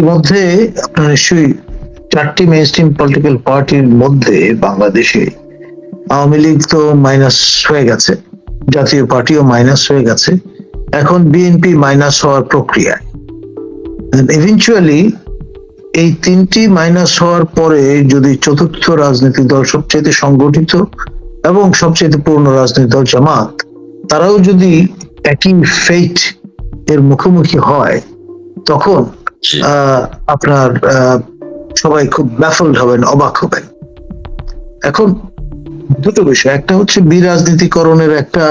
ইতিমধ্যে আপনার নিশ্চয়ই চারটি মেইন স্ট্রিম পলিটিক্যাল পার্টির মধ্যে বাংলাদেশে আওয়ামী লীগ তো মাইনাস হয়ে গেছে, জাতীয় পার্টিও মাইনাস হয়ে গেছে। এখন বিএনপি মাইনাস হওয়ার প্রক্রিয়ায় ইভেনচুয়ালি এই তিনটি মাইনাস হওয়ার পরে যদি চতুর্থ রাজনৈতিক দল সবচেয়ে সংগঠিত এবং সবচেয়ে পূর্ণ রাজনৈতিক দল জামাত, তারাও যদি একই ফেট এর মুখোমুখি হয়, তখন আপনার সবাই খুব ব্যাফলড হবেন, অবাক হবেন। এখন দুটো বিষয়। একটা হচ্ছে বিরাজনীতিকরণের একটা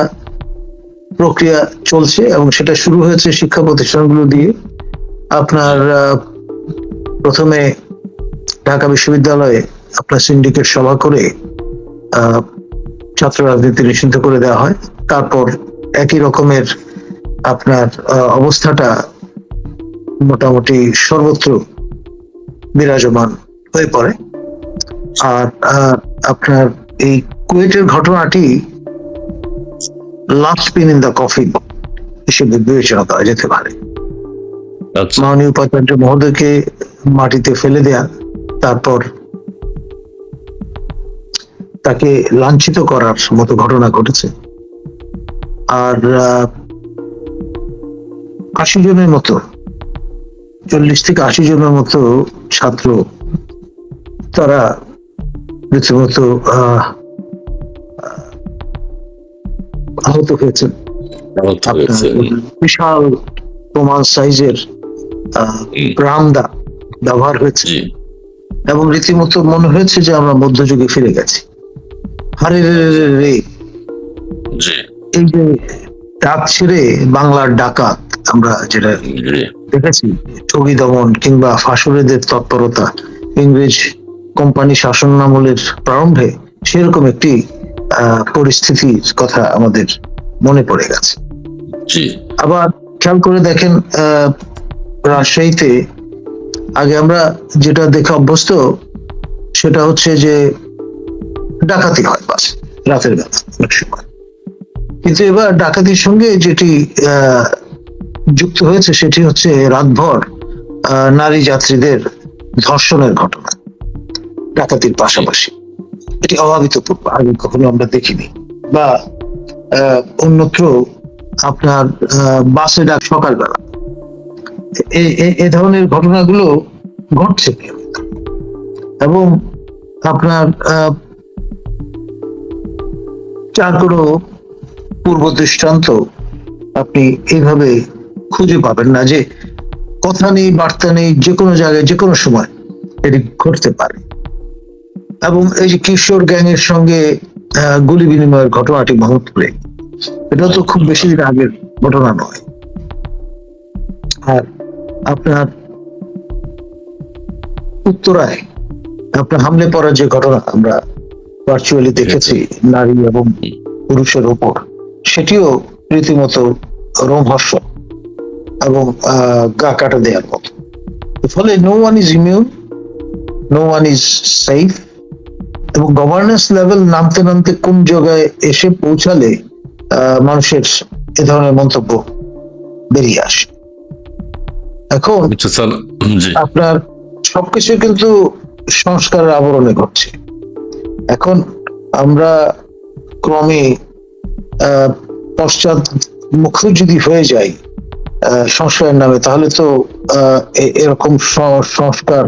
প্রক্রিয়া চলছে এবং সেটা শুরু হয়েছে শিক্ষা প্রতিষ্ঠানগুলো দিয়ে। আপনার প্রথমে ঢাকা বিশ্ববিদ্যালয়ে আপনার সিন্ডিকেট সভা করে ছাত্র রাজনীতি নিষিদ্ধ করে দেওয়া হয়। তারপর একই রকমের আপনার অবস্থাটা মোটামুটি সর্বত্র বিরাজমান হয়ে পড়ে। আর আপনার এই কুয়েটের ঘটনাটি last pin in the coffin হিসেবে বিবেচনা করা যেতে পারে। আচ্ছা। মাননীয় উপাচার্য মহোদয়কে মাটিতে ফেলে দেয়া তারপর তাকে লাঞ্ছিত করার মতো ঘটনা ঘটেছে। আর আশি জনের মতো চল্লিশ থেকে আশি জনের মতো ছাত্র তারা রীতিমতো আহ, আহত হয়েছেন। বিশাল প্রমাণ সাইজের হুম, ব্রামদা ব্যবহার হয়েছে। এবং রীতিমতো মনে হয়েছে যে আমরা মধ্যযুগে ফিরে গেছি। হারে রে রে এই যে ডাক ছেড়ে বাংলার ডাকাত আমরা যেটা দেখেছি। ঠগি দমন কিংবা ফাঁসুরেদের তৎপরতা ইংরেজ কোম্পানি শাসন আমলের প্রারম্ভে সেরকম একটি আহ, পরিস্থিতির কথা আমাদের মনে পড়ে গেছে। আবার খেয়াল করে দেখেন রাজশাহীতে আগে আমরা যেটা দেখে অভ্যস্ত সেটা হচ্ছে যে ডাকাতি হয় বাস রাতের বেলা কিন্তু এবার ডাকাতির সঙ্গে যেটি আহ, যুক্ত হয়েছে সেটি হচ্ছে রাতভর নারী যাত্রীদের ধর্ষণের ঘটনা, ডাকাতির পাশাপাশি। এটি অভাবিতপূর্ব আগে কখনো আমরা দেখিনি। বা অন্যত্র আপনার বাসে ডাক সকালবেলা। এ- ধরনের ঘটনাগুলো ঘটছে এবং আপনার যার কোনো পূর্ব দৃষ্টান্ত আপনি এইভাবে খুঁজে পাবেন না যে কথা নেই, বার্তা নেই, যে কোনো জায়গায়, যে কোনো সময় এটি ঘটতে পারে। এবং এই যে কিশোর গ্যাং এর সঙ্গে গুলি বিনিময়ের ঘটনাটি মোহাম্মদপুরে এটা তো খুব বেশি দিন আগের ঘটনা নয়। আর আপনার উত্তরায় আপনার হামলে পড়ার যে ঘটনা আমরা ভার্চুয়ালি দেখেছি, নারী এবং পুরুষের ওপর সেটিও রীতিমতো রোমহর্ষ এবং আহ, গা কাটা দেওয়ার মতো। ফলে no one is immune no one is safe এবং গভর্নেন্স লেভেল নামতে নামতে কোন জায়গায় এসে পৌঁছালে মানুষের এ ধরনের মন্তব্য বেরিয়ে আসে। এখন আচ্ছা আপনার সবকিছু কিন্তু সংস্কারের আবরণে ঘটছে। এখন আমরা ক্রমে আহ, পশ্চাৎ মুখ যদি হয়ে যাই আহ, সংস্কারের নামে তাহলে তো আহ, এরকম সংস্কার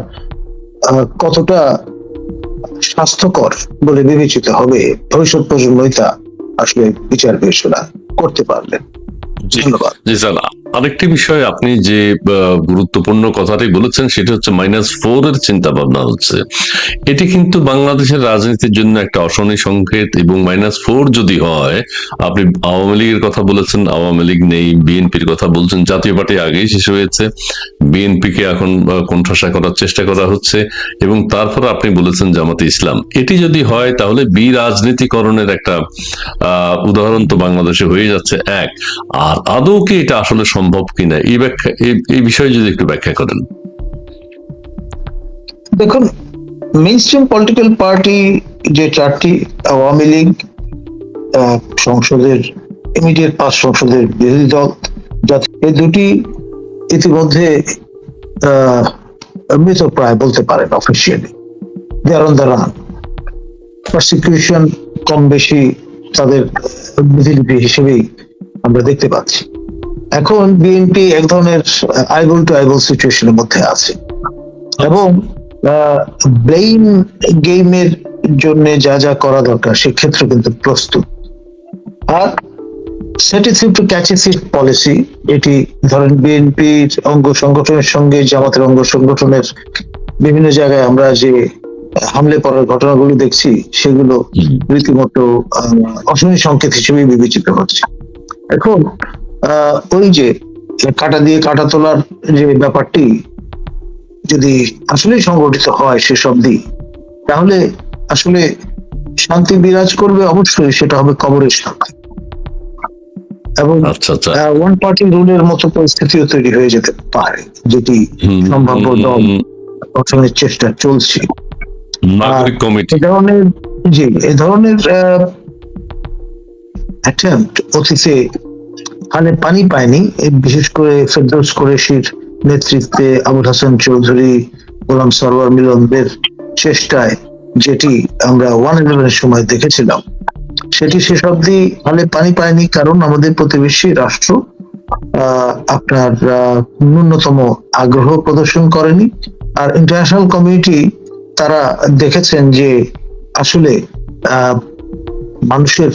আহ, কতটা স্বাস্থ্যকর বলে বিবেচিত হবে? ভবিষ্যৎ প্রজন্মই তা আসলে বিচার বিবেচনা করতে পারলেন ধন্যবাদ। আরেকটি বিষয় আপনি যে গুরুত্বপূর্ণ কথাটি বলেছেন সেটা হচ্ছে মাইনাস ফোর এর চিন্তা ভাবনা হচ্ছে। এটি কিন্তু বাংলাদেশের রাজনীতির জন্য একটা অশনি সংকেত এবং মাইনাস ফোর যদি হয়, আপনি আওয়ামী লীগের কথা বলেছেন, আওয়ামী লীগ নেই, বিএনপির কথা বলছেন, জাতীয় পার্টি আগেই শেষ হয়েছে বিএনপি কে এখন কোণঠাসা করার চেষ্টা করা হচ্ছে এবং তারপর আপনি বলেছেন জামাতে ইসলাম। এটি যদি হয় তাহলে বি রাজনীতিকরণের একটা, আহ, উদাহরণ তো বাংলাদেশে হয়ে যাচ্ছে, এক। আর আদৌ কি এটা আসলে সম্ভব কিনা? এই ব্যাখ্যা এই- বিষয়ে যদি একটু ব্যাখ্যা করেন। দেখুন মেইন স্ট্রিম পলিটিক্যাল পার্টি যে চারটি আওয়ামী লীগ সংসদের ইমিডিয়েট পাস সংসদের বিরোধী দল এই দুটি ইতিমধ্যে মৃত প্রায় বলতে পারেন officially they on the run prosecution কম বেশি তাদের বিধিলিপি হিসেবেই আমরা দেখতে পাচ্ছি। এখন বিএনপি এক ধরনের আইবল টু আইবল সিচুয়েশনের মধ্যে আছে। এবং ব্রেইন গেমের জন্য যা যা করা দরকার সেক্ষেত্রে কিন্তু প্রস্তুত। আর টু পলিসি এটি ধরেন বিএনপির অঙ্গ সংগঠনের সঙ্গে জামাতের অঙ্গ সংগঠনের বিভিন্ন জায়গায় আমরা যে হামলে পড়ার ঘটনাগুলো দেখছি সেগুলো রীতিমতো আহ, অশনি সংকেত হিসেবে বিবেচিত হচ্ছে। এখন ওই যে কাটা দিয়ে কাটা তোলার যে ব্যাপারটি যদি আসলে সংগঠিত হয় সেসব দিক তাহলে আসলে শান্তি বিরাজ করবে অবশ্যই সেটা হবে কবরের শান্তি। এবং ওয়ান পার্টি রুলের মতো পরিস্থিতিও তৈরি হয়ে যেতে পারে যেটি সম্ভাব্য দল গঠনের চেষ্টা চলছে। এ ধরনের জি এ ধরনের অ্যাটেম্পট অতীতে হালে পানি পায়নি বিশেষ করে ফেরদৌস কুরেশির নেতৃত্বে আবুল হাসান চৌধুরী, গোলাম সরওয়ার মিলনদের চেষ্টায় যেটি আমরা ওয়ান ইলেভেনের সময় দেখেছিলাম। সেটি শেষ অব্দি হালে পানি পায়নি কারণ আমাদের প্রতিবেশী রাষ্ট্র আপনার ন্যূনতম আগ্রহ প্রদর্শন করেনি। আর ইন্টারন্যাশনাল কমিউনিটি তারা দেখেছেন যে আসলে মানুষের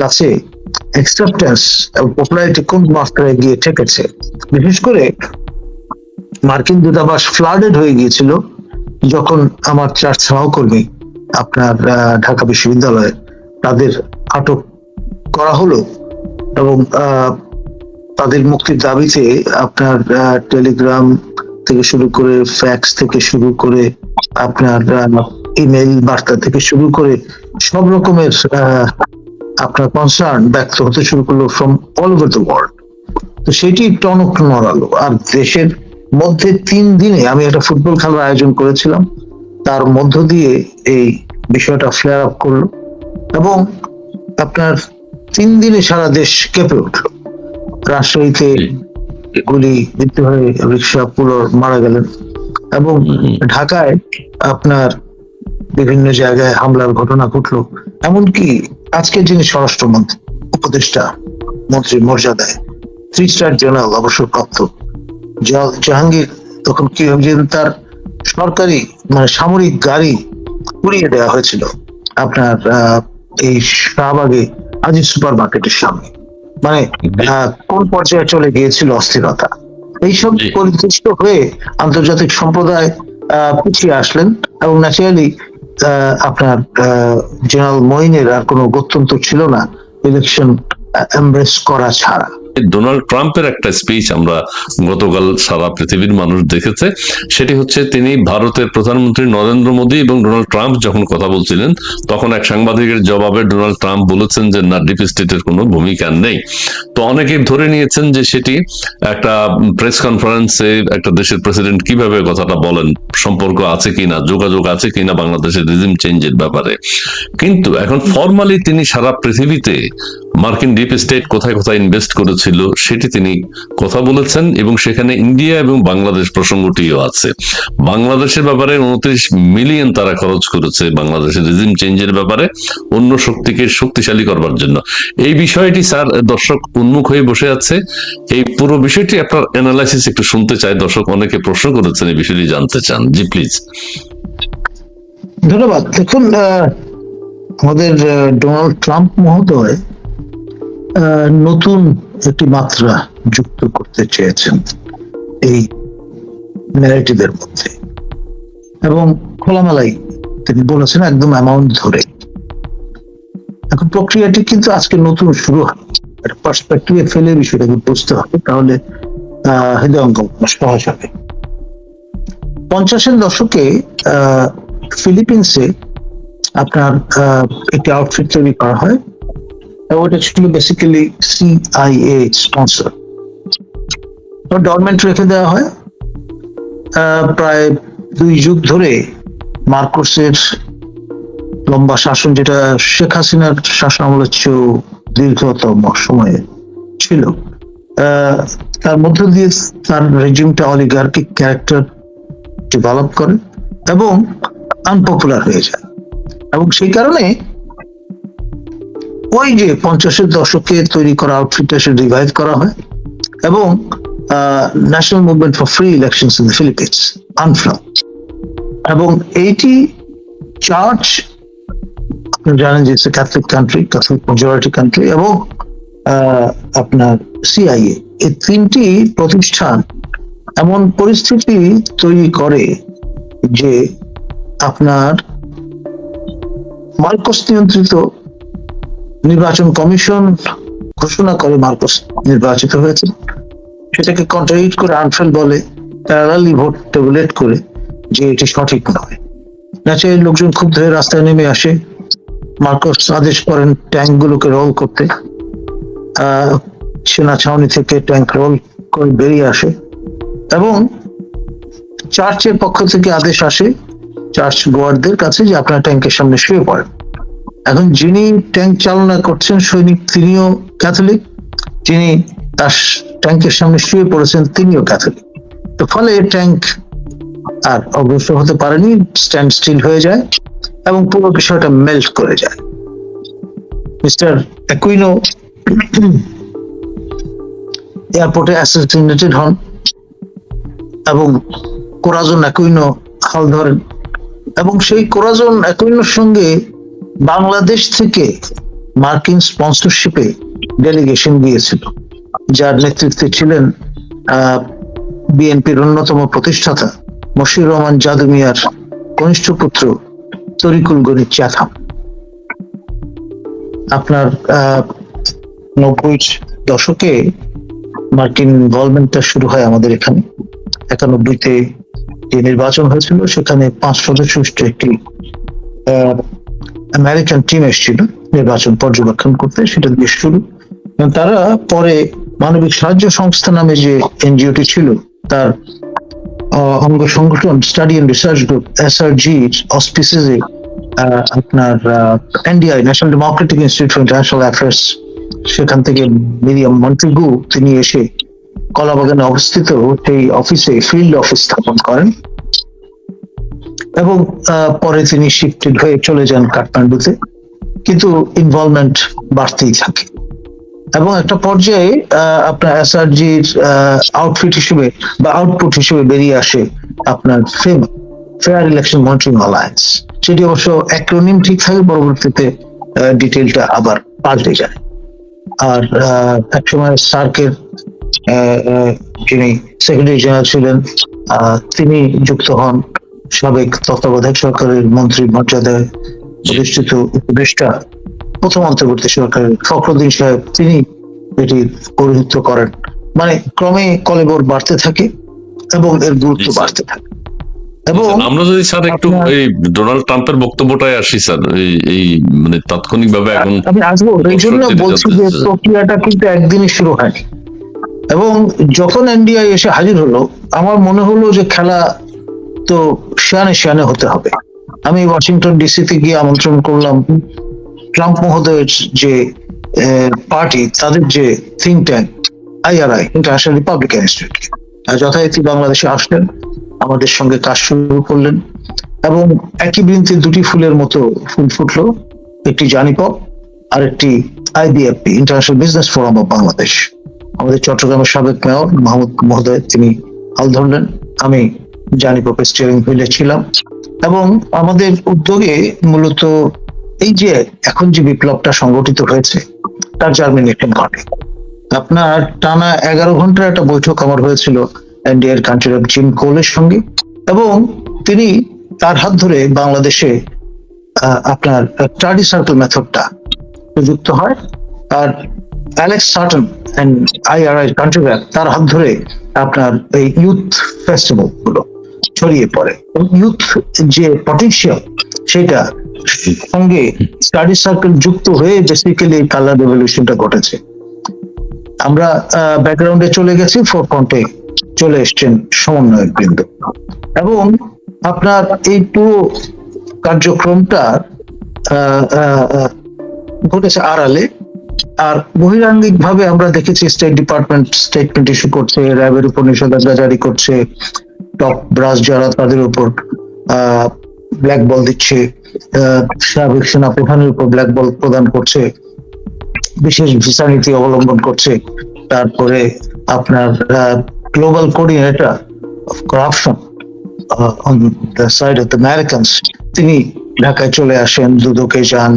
কাছে অ্যাকসেপ্টেন্স পপুলারিটি কোন মাত্রায় গিয়ে ঠেকেছে। বিশেষ করে মার্কিন দূতাবাস ফ্লাডেড হয়ে গিয়েছিল যখন আমার চার সহকর্মী আপনার ঢাকা বিশ্ববিদ্যালয়ে তাদের আটক করা হলো এবং তাদের মুক্তির দাবিতে আপনার টেলিগ্রাম থেকে শুরু করে ফ্যাক্স থেকে শুরু করে আপনার ইমেল বার্তা থেকে শুরু করে সব রকমের আপনার কনসার্ন ব্যক্ত হতে শুরু করল from all over the world তো সেটি টনক নড়ালো। আর দেশের মধ্যে তিন দিনে আমি একটা ফুটবল খেলার আয়োজন করেছিলাম। তার মধ্য দিয়ে এই বিষয়টা ফ্লেয়ার আপ করল। এবং আপনার তিন দিনে সারা দেশ কেঁপে উঠল। রাজশাহীতে গুলি বিদ্ধ হয়ে রিক্সা পুলর মারা গেলেন। এবং ঢাকায় আপনার বিভিন্ন জায়গায় হামলার ঘটনা ঘটলো। এমনকি আজকে যিনি স্বরাষ্ট্রমন্ত্রী উপদেষ্টা মন্ত্রী মর্যাদায় থ্রি স্টার জেনারেল অবসরপ্রাপ্ত জাহ- জাহাঙ্গীর তখন কি হয়েছে তার সরকারি মানে সামরিক গাড়ি উড়িয়ে দেওয়া হয়েছিল আপনার এই শাহবাগে আজি সুপার মার্কেটের সামনে। মানে কোন পর্যায়ে চলে গিয়েছিল অস্থিরতা? এইসব। পরিদৃষ্ট হয়ে আন্তর্জাতিক সম্প্রদায় আহ, পিছিয়ে আসলেন এবং ন্যাচারালি আপনার জেনারেল মইনের আর কোনো গত্যন্তর ছিল না। ইলেকশন এমব্রেস করা ছাড়া। ডোনাল্ড ট্রাম্পের একটা স্পিচ আমরা গতকাল সারা পৃথিবীর মানুষ দেখেছে। সেটি হচ্ছে তিনি ভারতের প্রধানমন্ত্রী নরেন্দ্র মোদী এবং ডোনাল্ড ট্রাম্প যখন কথা বলছিলেন, তখন এক সাংবাদিকের জবাবে ডোনাল্ড ট্রাম্প বলেছেন যে, না, ডিপ স্টেটের কোনো ভূমিকা নেই। তো অনেকে ধরে নিয়েছেন যে, সেটি একটা প্রেস কনফারেন্সে একটা দেশের প্রেসিডেন্ট কীভাবে কথাটা বলেন, সম্পর্ক আছে কিনা যোগাযোগ আছে কিনা বাংলাদেশের রিজিম চেঞ্জের ব্যাপারে। কিন্তু এখন ফর্মালি তিনি সারা পৃথিবীতে মার্কিন ডিপ স্টেট কোথায় কোথায় ইনভেস্ট করেছিল সেটি তিনি কথা বলেছেন এবং সেখানে ইন্ডিয়া এবং বাংলাদেশ প্রসঙ্গটিও আছে। বাংলাদেশের ব্যাপারে উনত্রিশ মিলিয়ন তারা খরচ করেছে বাংলাদেশের রিজিম চেঞ্জের ব্যাপারে অন্য শক্তিকে শক্তিশালী করবার জন্য। এই বিষয়টি, স্যার, দর্শক উন্মুখ হয়ে বসে আছে। এই পুরো বিষয়টি আপনার অ্যানালাইসিস একটু শুনতে চাই। দর্শক অনেকে প্রশ্ন করেছেন, এই বিষয়টি জানতে চান। জি প্লিজ ধন্যবাদ। দেখুন আমাদের ডোনাল্ড ট্রাম্প মহোদয় নতুন একটি মাত্রা যুক্ত করতে চেয়েছেন এই ন্যারেটিভের মধ্যে। এবং খোলামেলাই তিনি বলেছেন একদম অ্যামাউন্ট ধরে। এখন প্রক্রিয়াটি কিন্তু আজকে নতুন শুরু হয়। পার্সপেক্টিভে ফেলে বিষয়টাকে বুঝতে হবে, তাহলে, আহ হৃদয়ঙ্গ সহজ হবে। পঞ্চাশের দশকে ফিলিপিন্সে আপনার একটি আউটফিট তৈরি করা হয়। এবং ওটা ছিল বেসিক্যালি সিআইএ স্পন্সর ডরমেন্ট রেখে দেওয়া হয়। প্রায় দুই যুগ ধরে মার্কোসের লম্বা শাসন, যেটা শেখ হাসিনার শাসন আমলের চেয়েও দীর্ঘতম সময়ে ছিল। তার মধ্য দিয়ে তার রেজিমটা অলিগার্কিক ক্যারেক্টার ডেভেলপ করে এবং আনপপুলার হয়ে যায়। এবং সেই কারণে ওই যে পঞ্চাশের দশকে তৈরি করা আউটফিটটা সে রিভাইভ করা হয় এবং national movement for free election in the Philippines এবং এইটি চার্চ আপনারা জানেন যে Catholic country Catholic majority country এবং আপনার সিআইএ এই তিনটি প্রতিষ্ঠান এমন পরিস্থিতি তৈরি করে যে আপনার মার্কস নিয়ন্ত্রিত নির্বাচন কমিশন ঘোষণা করে মার্কস নির্বাচিত হয়েছে। সেটাকে কন্ট্রাডিক্ট করে আনফেল বলে প্যারালি ভোট টেবুলেট করে যে এটি সঠিক নয়। ন্যাচারালি লোকজন খুব ধরে রাস্তায় নেমে আসে। মার্কস আদেশ করেন ট্যাঙ্ক গুলোকে রোল করতে সেনা ছাউনি থেকে ট্যাঙ্ক রোল করে বেরিয়ে আসে। এবং চার্চের পক্ষ থেকে আদেশ আসে, চার্চ গোয়ার্ডদের কাছে যে আপনার ট্যাঙ্কের সামনে শুয়ে পড়েন। এখন যিনি ট্যাঙ্ক চালনা করছেন, সৈনিক তিনিও ক্যাথলিক, যিনি তার ট্যাঙ্কের সামনে শুয়ে পড়েছেন, তিনিও ক্যাথলিক। তো ফলে ট্যাঙ্ক আর অগ্রসর হতে পারেনি, স্ট্যান্ড স্টিল হয়ে যায় এবং পুরো বিষয়টা মেল্ট করে যায়। মিস্টার অ্যাকুইনো এয়ারপোর্টে অ্যাসিস্টেন্টেড হন এবং কোরাজন অ্যাকুইনো হাল ধরেন এবং সেই কোরাজন অ্যাকুইনোর সঙ্গে বাংলাদেশ থেকে মার্কিন স্পন্সরশিপে ডেলিগেশন গিয়েছিল, যার নেতৃত্বে ছিলেন বিএনপির অন্যতম প্রতিষ্ঠাতা মশিউর রহমান জাদু মিয়ার কনিষ্ঠ পুত্র তরিকুল গণিত চ্যাথাম। আপনার নব্বই দশকে মার্কিন ইনভলভমেন্টটা শুরু হয় আমাদের এখানে। একানব্বইতে যে নির্বাচন হয়েছিল, সেখানে পাঁচ সদস্য একটি আমেরিকান টিম এসেছিল নির্বাচন পর্যবেক্ষণ করতে, সেটা দিয়ে শুরু। তারা পরে মানবিক সাহায্য সংস্থা নামে যে এনজিওটি ছিল, তার অঙ্গ সংগঠন study and research group SRG অসপিসিসে আপনার NDI National Democratic Institute International Affairs সেখান থেকে মিরিয়াম মন্টিগু তিনি এসে কলাবাগানে অবস্থিত সেই অফিসে ফিল্ড অফিস স্থাপন করেন। এবং পরে তিনি শিফটেড হয়ে চলে যান কাঠমান্ডুতে। কিন্তু ইনভলভমেন্ট বাড়তেই থাকে। এবং একটা পর্যায়ে আপনার এসআরজির আউটফিট হিসেবে বা আউটপুট হিসেবে বেরিয়ে আসে আপনার FEMA fair election monitoring alliance সেটি অবশ্য অ্যাক্রোনিম ঠিক থাকে পরবর্তীতে ডিটেলটা আবার পাল্টে যায়। আর আহ, একসময় সার্কের যিনি সেক্রেটারি জেনারেল ছিলেন তিনি যুক্ত হন সাবেক তত্ত্বাবধায়ক সরকারের মন্ত্রী মর্যাদায় প্রতিষ্ঠিত উপদেষ্টা প্রথম অন্তর্বর্তী সরকারের ফখরুদ্দিন সাহেব তিনি এটি পরিহিত করেন। মানে ক্রমে কলেবর বাড়তে থাকে এবং এর গুরুত্ব বাড়তে থাকে। এবং আমরা যদি স্যার একটু এই ডোনাল্ড ট্রাম্পের বক্তব্যটাই আসি স্যার এই এই মানে তাৎক্ষণিক ভাবে এখন আমি আসব এই জন্য বলছি যে প্রক্রিয়াটা কিন্তু একদিনই শুরু হয়নি। এবং যখন এনডিআই এসে হাজির হলো আমার মনে হলো যে খেলা তো শিয়ানে শিয়ানে হতে হবে। আমি ওয়াশিংটন ডিসিতে গিয়ে আমন্ত্রণ করলাম ট্রাম্প মহোদয়ের যে পার্টি, তাদের যে think tank IRI International Republican Institute যথারীতি বাংলাদেশে আসলেন, আমাদের সঙ্গে কাজ শুরু করলেন এবং একই বৃন্তে দুটি ফুলের মতো ফুল ফুটলো, একটি জানিপক আর একটি IBFP International Business Forum of Bangladesh আমাদের চট্টগ্রামের সাবেক মেয়র মাহমুদ মহোদয়, তিনি হাল ধরলেন। আমি জানিপকের স্টিয়ারিং হুইলে ছিলাম। এবং আমাদের উদ্যোগে মূলত এই যে এখন যে বিপ্লবটা সংগঠিত হয়েছে, তার জার্মিনেশন ঘটে। আপনার টানা এগারো ঘণ্টার একটা বৈঠক আমার হয়েছিল এনডিআর অফ জিম কোলের সঙ্গে। এবং তিনি তার হাত ধরে বাংলাদেশে আপনার স্টাডি সার্কেল মেথডটা প্রযুক্ত হয়। আর Alex Sarton and IRI country তার হাত ধরে আপনার এই ইউথ ফেস্টিভ্যালগুলো ছড়িয়ে পড়ে। ইউথ যে পটেনশিয়াল সেটা সঙ্গে স্টাডি সার্কেল যুক্ত হয়ে বেসিক্যালি কালার রেভলিউশনটা ঘটেছে। আমরা ব্যাকগ্রাউন্ডে চলে গেছি ফোর ফ্রন্টে চলে এসছেন সমন্বয়ক বৃন্দ। এবং আপনার এই পুরো কার্যক্রমটা ঘটেছে আড়ালে। আর বহিরাঙ্গিক ভাবে আমরা দেখেছি স্টেট ডিপার্টমেন্ট স্টেটমেন্ট ইস্যু করছে র্যাবের উপর নিষেধাজ্ঞা জারি করছে টপ ব্রাস যারা তাদের উপর ব্ল্যাক বল দিচ্ছে সাবেক সেনা প্রধানের উপর ব্ল্যাক বল প্রদান করছে, বিশেষ ভিসা নীতি অবলম্বন করছে, তারপরে আপনার global coordinator of corruption on the side of the Americans তিনি ঢাকায় চলে আসেন, দুদকে যান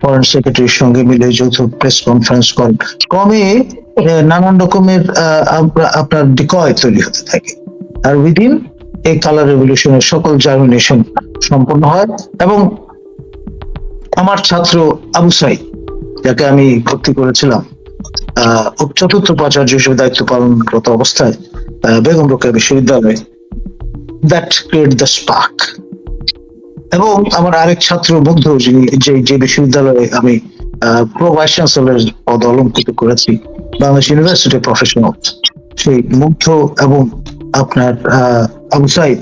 ফরেন সেক্রেটারির সঙ্গে মিলে যৌথ প্রেস কনফারেন্স করেন। ক্রমে নানান রকমের আপনার ডিকয় তৈরি হতে থাকে। আর উইদিন এই কালার রেভলিউশনের সকল জার্মিনেশন সম্পন্ন হয় এবং আমার ছাত্র আবু সাইদ, যাকে আমি ভর্তি করেছিলাম চতুর্থ উপাচার্য হিসেবে দায়িত্ব পালনরত অবস্থায় বেগম রোকেয়া বিশ্ববিদ্যালয়ে দ্যাট ক্রিয়েট দ্য স্পার্ক এবং আমার আরেক ছাত্র মুগ্ধ যিনি, যে যে বিশ্ববিদ্যালয়ে আমি প্রো ভাইস চ্যান্সেলর পদ অলঙ্কৃত করেছি, বাংলাদেশ ইউনিভার্সিটি প্রফেশনাল সেই মুগ্ধ এবং আপনার আবু সাইদ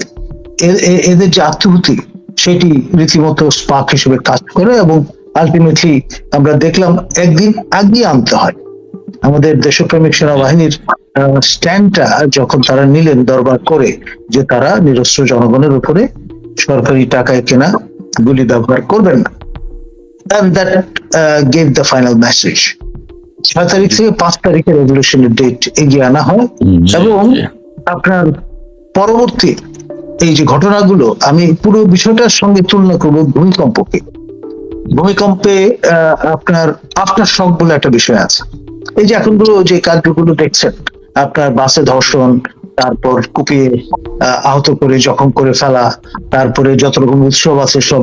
এদের যে আত্মভূতি সেটি রীতিমতো স্পার্ক হিসেবে কাজ করে এবং আলটিমেটলি আমরা দেখলাম একদিন আগিয়ে আনতে হয়। আমাদের দেশপ্রেমিক সেনাবাহিনীর স্ট্যান্ডটা যখন তারা নিলেন দরবার করে যে তারা নিরস্ত্র জনগণের উপরে সরকারি টাকায় কেনা গুলি ব্যবহার করবেন না। And that uh, gave the final message ছয় তারিখ থেকে পাঁচ তারিখে রেভলিউশনের ডেট এগিয়ে আনা হয় এবং। আপনার পরবর্তী এই যে ঘটনাগুলো আমি পুরো বিষয়টার সঙ্গে তুলনা করব ভূমিকম্পকে। ভূমিকম্পে আপনার আফটার শক বলে একটা বিষয় আছে। এই যে এখনগুলো যে কার্যগুলো দেখছেন আপনার বাসে ধর্ষণ তারপর কুপিয়ে আহ, আহত করে জখম করে ফেলা তারপরে যত রকম উৎসব আছে সব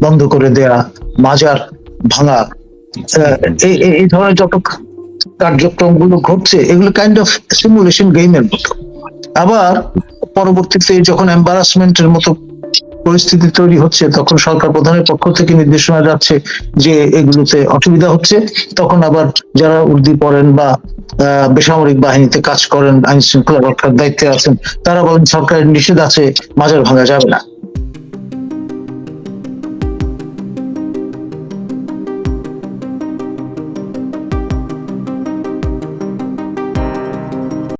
বন্ধ করে দেয়া মাজার ভাঙা এই ধরনের যত কার্যক্রমগুলো ঘটছে এগুলো কাইন্ড অফ সিমুলেশন গেমের মতো। আবার পরবর্তীতে যখন এম্বারাসমেন্টের মতো পরিস্থিতি তৈরি হচ্ছে, তখন সরকার প্রধানের পক্ষ থেকে নির্দেশনা যাচ্ছে যে এগুলোতে অসুবিধা হচ্ছে। তখন আবার যারা উর্দি পড়েন বা বেসামরিক বাহিনীতে কাজ করেন আইন শৃঙ্খলা রক্ষার দায়িত্বে আছেন, তারা বলেন সরকারের নিষেধ আছে মাজার ভাঙা যাবে না।